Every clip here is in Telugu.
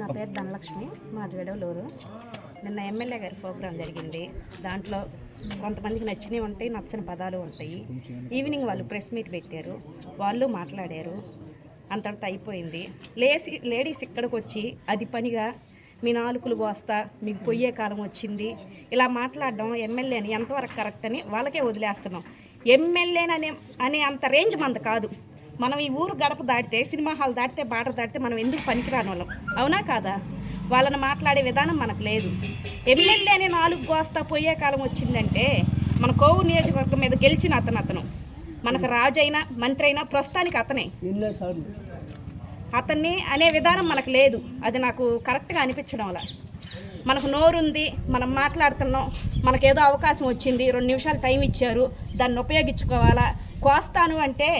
నా పేరు ధనలక్ష్మి మాది విడవలూరు. నిన్న ఎమ్మెల్యే గారి ప్రోగ్రాం జరిగింది. దాంట్లో కొంతమందికి నచ్చినవి ఉంటాయి నచ్చని పదాలు ఉంటాయి. ఈవినింగ్ వాళ్ళు ప్రెస్ మీట్ పెట్టారు. వాళ్ళు మాట్లాడారు. అంతటితో అయిపోయింది. లేసి లేడీస్ ఇక్కడికి వచ్చి అది పనిగా మీ నాలుకలు పోస్తా మీకు పొయ్యే కాలం వచ్చింది. ఇలా మాట్లాడడం ఎమ్మెల్యేని ఎంతవరకు కరెక్ట్ అని వాళ్ళకే వదిలేస్తున్నాం. ఎమ్మెల్యేని అనే అనే అంత రేంజ్ మంది కాదు. మనం ఈ ఊరు గడప దాటితే సినిమా హాల్ దాటితే బార్డర్ దాటితే మనం ఎందుకు పనికిరాని వాళ్ళం అవునా కాదా? వాళ్ళని మాట్లాడే విధానం మనకు లేదు. ఎమ్మెల్యే అనే నాలుగు గోస్తా పోయే కాలం వచ్చిందంటే మన కోవు నియోజకవర్గం మీద గెలిచిన అతను అతను. మనకు రాజు అయినా మంత్రి అయినా ప్రస్తుతానికి అతనే. అతన్ని అనే విధానం మనకు లేదు. అది నాకు కరెక్ట్గా అనిపించడం అలా మనకు నోరుంది మనం మాట్లాడుతున్నాం మనకేదో అవకాశం వచ్చింది రెండు నిమిషాలు టైం ఇచ్చారు దాన్ని ఉపయోగించుకోవాలా? కోస్తాను అంటే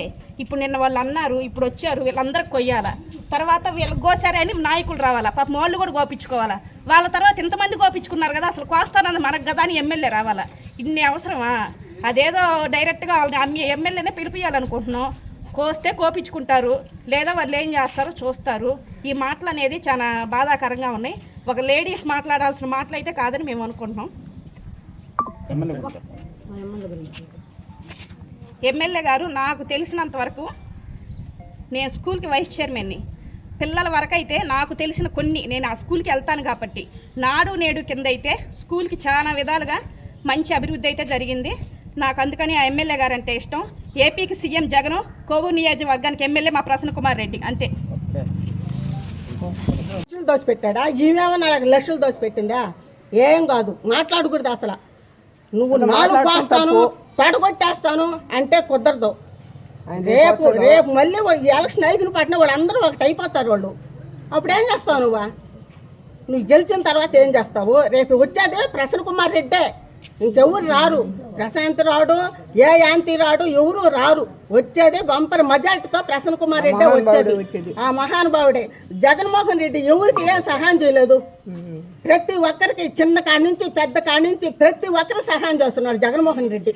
ఇప్పుడు నిన్న వాళ్ళు అన్నారు ఇప్పుడు వచ్చారు వీళ్ళందరికి కొయ్యాలా? తర్వాత వీళ్ళు కోసారని నాయకులు రావాలా? పాప వాళ్ళు కూడా గోపించుకోవాలా వాళ్ళ తర్వాత ఇంతమంది గోపించుకున్నారు కదా అసలు కోస్తానది మనకు కదా అని ఎమ్మెల్యే రావాలా? ఇన్ని అవసరమా? అదేదో డైరెక్ట్గా వాళ్ళని అమ్మి ఎమ్మెల్యేనే పిలిపియాలనుకుంటున్నాం కోస్తే కోపించుకుంటారు లేదా వాళ్ళు ఏం చేస్తారో చూస్తారు. ఈ మాటలు అనేది చాలా బాధాకరంగా ఉన్నాయి. ఒక లేడీస్ మాట్లాడాల్సిన మాటలు అయితే కాదని మేము అనుకుంటున్నాం. ఎమ్మెల్యే గారు నాకు తెలిసినంత వరకు నేను స్కూల్కి వైస్ చైర్మన్ని. పిల్లల వరకు అయితే నాకు తెలిసిన కొన్ని నేను ఆ స్కూల్కి వెళ్తాను కాబట్టి నాడు నేడు కింద అయితే స్కూల్కి చాలా విధాలుగా మంచి అభివృద్ధి అయితే జరిగింది. నాకు అందుకని ఆ ఎమ్మెల్యే గారు అంటే ఇష్టం. ఏపీకి సీఎం జగన్ కోవూరు నియోజకవర్గానికి ఎమ్మెల్యే మా ప్రసన్న కుమార్ రెడ్డి అంతే. లక్షలు దోసి పెట్టాడా ఈమెమన్నా నాకు లక్షలు దోసి పెట్టిందా ఏం కాదు మాట్లాడకూడదు అసలు. నువ్వు నాలుగు కోస్తాను పడగొట్టేస్తాను అంటే కుదరదు. రేపు రేపు మళ్ళీ ఎలక్షన్ అయిపోయిన పట్టిన వాళ్ళు అందరూ ఒకటి అయిపోతారు వాళ్ళు. అప్పుడు ఏం చేస్తావు నువ్వా? నువ్వు గెలిచిన తర్వాత ఏం చేస్తావు? రేపు వచ్చేదే ప్రసన్న కుమార్ రెడ్డే. ఇంకెవరు రారు? ప్రశాంత్ రాడు ఏ యాంతి రాడు ఎవరు రారు. వచ్చేదే బంపర్ మెజార్టీతో ప్రసన్న కుమార్ రెడ్డే వచ్చేది. ఆ మహానుభావుడే. జగన్మోహన్ రెడ్డి ఎవరికి ఏం సహాయం చేయలేదు. ప్రతి ఒక్కరికి చిన్న కాడి నుంచి పెద్ద కాడి నుంచి ప్రతి ఒక్కరు సహాయం చేస్తున్నారు జగన్మోహన్ రెడ్డి.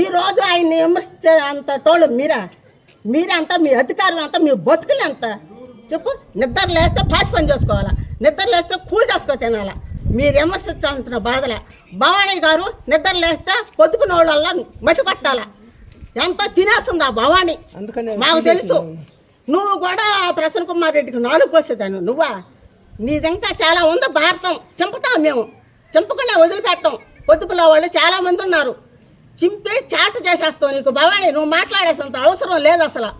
ఈ రోజు ఆయన్ని విమర్శించే అంత టోళ్ళు మీరా? మీరంతా మీ అధికారం అంతా మీ బతుకులు ఎంత? చెప్పు. నిద్ర లేస్తే పాసి పని చేసుకోవాలా? నిద్ర లేస్తే కూలి చేసుకో తినాలా? మీరు విమర్శించాల్సిన బాధలే. భవానీ గారు నిద్ర లేస్తే పొద్దుకున్న వాళ్ళ మట్టి కొట్టాలా? ఎంత తినేస్తుంది ఆ భవానీ? అందుకనే మాకు తెలుసు. నువ్వు కూడా ప్రసన్న కుమార్ రెడ్డికి నాలుగు కోసేదాను నువ్వా? నీది ఇంకా చాలా ఉంది భారతం. చంపుతాం మేము. చంపకుండా వదిలిపెట్టాం. పొద్దుపుల వాళ్ళు చాలా మంది ఉన్నారు. చింపి చాట చేసేస్తావు నీకు. భవాని నువ్వు మాట్లాడేసినంత అవసరం లేదు అసలు.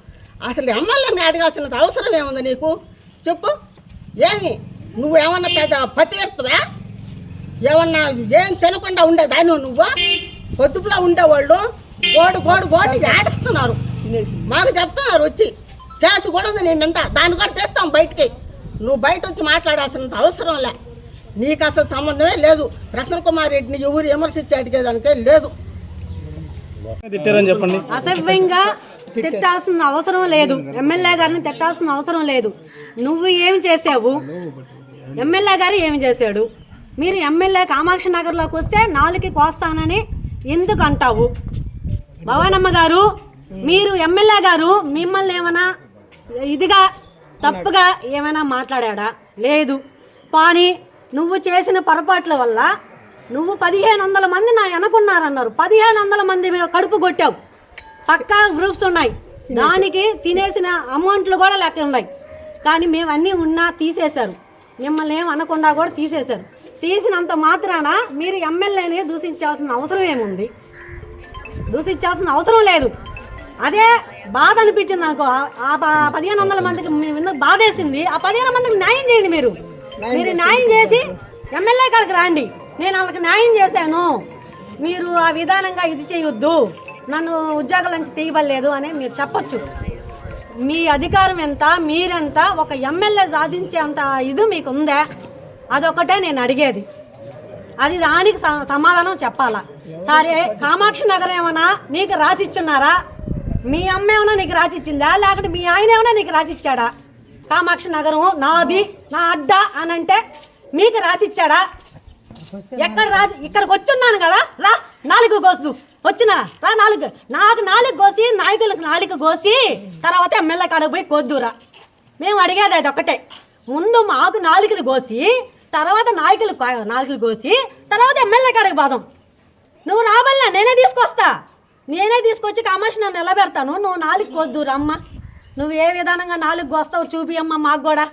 అసలు ఎమ్మెల్యేని అడగాల్సినంత అవసరం ఏముంది నీకు? చెప్పు. ఏమి? నువ్వు ఏమన్నా పెద్ద పతివర్తవా? ఏమన్నా ఏం తినకుండా ఉండేదాన్ని నువ్వు? పొద్దుపులో ఉండేవాళ్ళు గోడు గోడు గోడు ఏడుస్తున్నారు మాకు చెప్తున్నారు వచ్చి. కేసు కూడా ఉంది నేను ఎంత దాన్ని కూడా తెస్తాం బయటికి. నువ్వు బయట వచ్చి మాట్లాడాల్సినంత అవసరం లే. నీకు అసలు సంబంధమే లేదు. ప్రసన్న కుమార్ రెడ్డిని ఎవరు విమర్శించి అడిగేదానికే లేదు. తిట్టారని చెప్పండి. అసభ్యంగా తిట్టాల్సిన అవసరం లేదు. ఎమ్మెల్యే గారిని తిట్టాల్సిన అవసరం లేదు. నువ్వు ఏమి చేసావు? ఎమ్మెల్యే గారు ఏమి చేశాడు? మీరు ఎమ్మెల్యే కామాక్షి నగర్లోకి వస్తే నాలుగుకి కోస్తానని ఎందుకు అంటావు? భవానమ్మ గారు మీరు ఎమ్మెల్యే గారు మిమ్మల్ని ఏమైనా ఇదిగా తప్పుగా ఏమైనా మాట్లాడా లేదు. పాని నువ్వు చేసిన పొరపాట్ల వల్ల నువ్వు పదిహేను వందల మంది నా వెనకున్నారన్నారు. పదిహేను వందల మంది కడుపు కొట్టావు. పక్కా ప్రూఫ్స్ ఉన్నాయి. దానికి తినేసిన అమౌంట్లు కూడా లెక్క ఉన్నాయి. కానీ మేము అన్నీ ఉన్నా తీసేశారు. మిమ్మల్ని ఏం అనకుండా కూడా తీసేశారు. తీసినంత మాత్రాన మీరు ఎమ్మెల్యేని దూషించాల్సిన అవసరం ఏముంది? దూషించాల్సిన అవసరం లేదు. అదే బాధ అనిపించింది నాకు ఆ- పదిహేను వందల మందికి మేము ఎందుకు బాధ వేసింది ఆ పదిహేను మందికి న్యాయం చేయండి మీరు. మీరు న్యాయం చేసి ఎమ్మెల్యే కాడికి రండి. నేను వాళ్ళకి న్యాయం చేశాను. మీరు ఆ విధానంగా ఇది చేయొద్దు. నన్ను ఉద్యోగాల నుంచి తీయబడలేదు అని మీరు చెప్పొచ్చు. మీ అధికారం ఎంత మీరెంత ఒక ఎమ్మెల్యే సాధించేంత ఇది మీకు ఉందా అదొకటే నేను అడిగేది. అది దానికి స- సమాధానం చెప్పాలా? సరే కామాక్షి నగరం ఏమన్నా నీకు రాసిచ్చున్నారా మీ అమ్మ ఏమైనా నీకు రాసిచ్చిందా లేకపోతే మీ ఆయన ఏమైనా నీకు రాసిచ్చాడా కామాక్షి నగరం నాది నా అడ్డ అని అంటే మీకు రాసిచ్చాడా ఎక్కడ రాసి ఇక్కడికి వచ్చున్నాను కదా. రా నాలుగు కోసు. వచ్చినా? రా నాలుగు. నాకు నాలుగు కోసి నాయకులకు నాలుగు కోసి తర్వాత ఎమ్మెల్యే కాడకు పోయి కొద్దురా మేము అడిగేది అది ఒకటే ముందు మాకు నాలుగులు కోసి తర్వాత నాయకులు నాలుగులు కోసి తర్వాత ఎమ్మెల్యే కాడకు పోదాం. నువ్వు రాబల్లా నేనే తీసుకొస్తా. నేనే తీసుకొచ్చి కమర్షన్ నన్ను నిలబెడతాను. నువ్వు నాలుగు కొద్దు అమ్మ నువ్వు ఏ విధానంగా నాలుగు వస్తావు చూపియమ్మ మాకు కూడా.